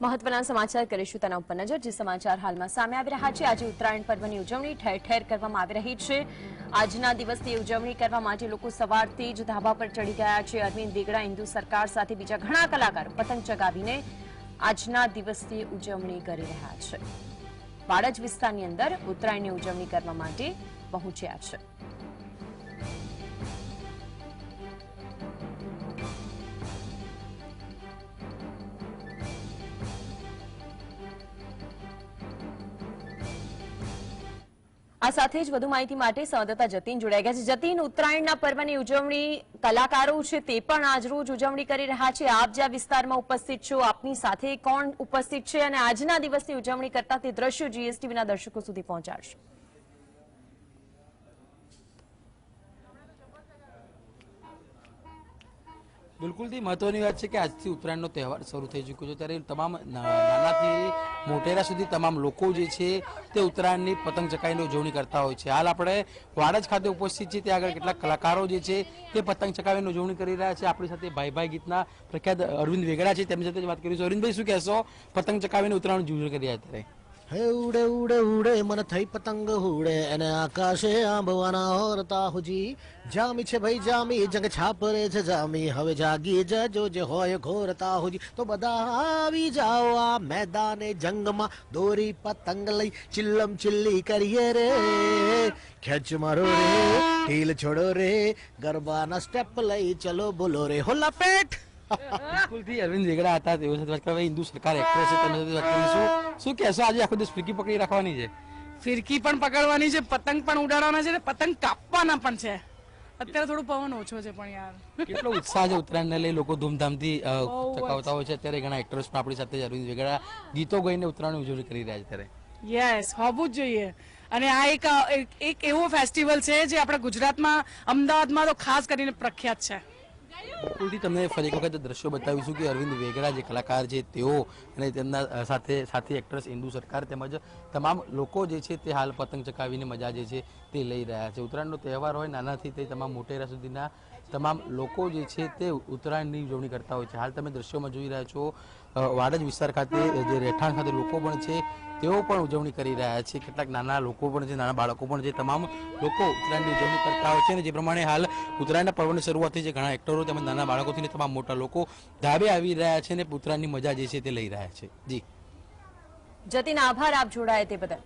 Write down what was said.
મહત્વના સમાચાર કરીશું તેના ઉપર નજર. જે સમાચાર હાલમાં સામે આવી રહ્યા છે, આજે ઉત્તરાયણ પર્વની ઉજવણી ઠેર ઠેર કરવામાં આવી રહી છે. આજના દિવસની ઉજવણી કરવા માટે લોકો સવારથી જ ધાબા પર ચડી ગયા છે. અરવિંદ દેગડા હિન્દુ સરકાર સાથે બીજા ઘણા કલાકારો પતંગ ચગાવીને આજના દિવસની ઉજવણી કરી રહ્યા છે. બાળજ વિસ્તારની અંદર ઉત્તરાયણની ઉજવણી કરવા માટે પહોંચ્યા છે. આ સાથે જ વધુ માહિતી માટે સંવાદદાતા જતીન જોડાઈ ગયા છે. જતીન, ઉત્તરાયણના પર્વની ઉજવણી કલાકારો છે તે પણ આજરોજ ઉજવણી કરી રહ્યા છે. આપ જ્યાં વિસ્તારમાં ઉપસ્થિત છો, આપની સાથે કોણ ઉપસ્થિત છે અને આજના દિવસની ઉજવણી કરતા તે દ્રશ્યો જીએસટીવીના દર્શકો સુધી પહોંચાડશે. બિલકુલથી મહત્વની વાત છે કે આજથી ઉત્તરાયણનો તહેવાર શરૂ થઈ ચૂક્યો છે. ત્યારે તમામ નાનાથી મોટેરા સુધી તમામ લોકો જે છે તે ઉત્તરાયણની પતંગ ચકાઈની ઉજવણી કરતા હોય છે. હાલ આપણે વાડજ ખાતે ઉપસ્થિત છીએ. ત્યાં આગળ કેટલાક કલાકારો જે છે તે પતંગ ચકાવીની ઉજવણી કરી રહ્યા છે. આપણી સાથે ભાઈ ભાઈ ગીતના પ્રખ્યાત અરવિંદ વેગડા છે. તેમની સાથે વાત કરીશું. અરવિંદભાઈ, શું કહેશો? પતંગ ચકાવીને ઉત્તરાયણ ઉજવણી કરી રહ્યા ત્યારે. हे उड़े उड़े उड़े, मन थई पतंग उड़े एने आकाशे आंबवाना होरता हुजी जामी छे भाई, जामी, जंग छापरे छे जामी, हवे जागी जा जो जे होय घोरता हुजी तो बदा आवी जाओ आ मैदाने जंग मा, दोरी पतंग लई, चिल्लम चिल्ली करिए रे। खेच मारो रे, ढील छोड़ो रे, गरबा ना स्टेप लई, चलो बोलो रे। होला पेट બિલકુલથી અરવિંદ વેગડા હતા તેઓ સાથે વાત કરવા હિન્દુ સરકાર એક્ટ્રેસ છે સાથે વાત કરીશું શું કહેશો આજે આખો દિવસ ફિરકી પકડી રાખવાની છે ફિરકી પણ પકડવાની છે પતંગ પણ ઉડાડવાના છે ને પતંગ કાપવાના પણ છે અત્યારે થોડું પવન ઓછો છે પણ યાર કેટલો ઉત્સાહ છે ઉત્તરાયણને લઈ લોકો ધૂમધામથી અ, ચકાવતા હોય છે અત્યારે ઘણા એક્ટર્સ પણ આપણી સાથે અરવિંદ વેગડા ગીતો ગઈને ઉત્તરાયણ ઉજવણી કરી રહ્યા છે ત્યારે યસ હોવું જ જોઈએ અને આ એક- એક એવો ફેસ્ટિવલ છે જે આપણા ગુજરાતમાં અમદાવાદમાં તો ખાસ કરીને પ્રખ્યાત છે બિલકુલથી તમને ફરી વખત દ્રશ્યો બતાવીશું કે અરવિંદ વેગડા જે કલાકાર છે, તેઓ અને તેમના સાથે સાથે એક્ટ્રેસ ઇન્દુ સરકાર તેમજ તમામ લોકો જે છે તે હાલ પતંગ ચકાવીને મજા જે છે તે લઈ રહ્યા છે. ઉત્તરાયણનો તહેવાર હોય નાનાથી તે તમામ મોટેરા સુધીના તમામ લોકો જે છે તે ઉત્તરાયણની ઉજવણી કરતા હોય છે. હાલ તમે દ્રશ્યોમાં જોઈ રહ્યા છો વાડજ વિસ્તાર ખાતે જે રહેઠાણ ખાતે લોકો પણ છે, તેઓ પણ ઉજવણી કરી રહ્યા છે. કેટલાક નાના લોકો પણ છે, નાના બાળકો પણ છે, તમામ લોકો ઉત્તરાયણની ઉજવણી કરતા હોય છે અને જે પ્રમાણે હાલ ઉત્તરાયણના પર્વની શરૂઆત થઈ છે ઘણા એક્ટરો તેમજ નાના બાળકોથી ને તમામ મોટા લોકો ધાબે આવી રહ્યા છે અને ઉત્તરાયણની મજા જે છે તે લઈ રહ્યા છે. જી. જતીન, આભાર, આપ જોડાય તે બદલ.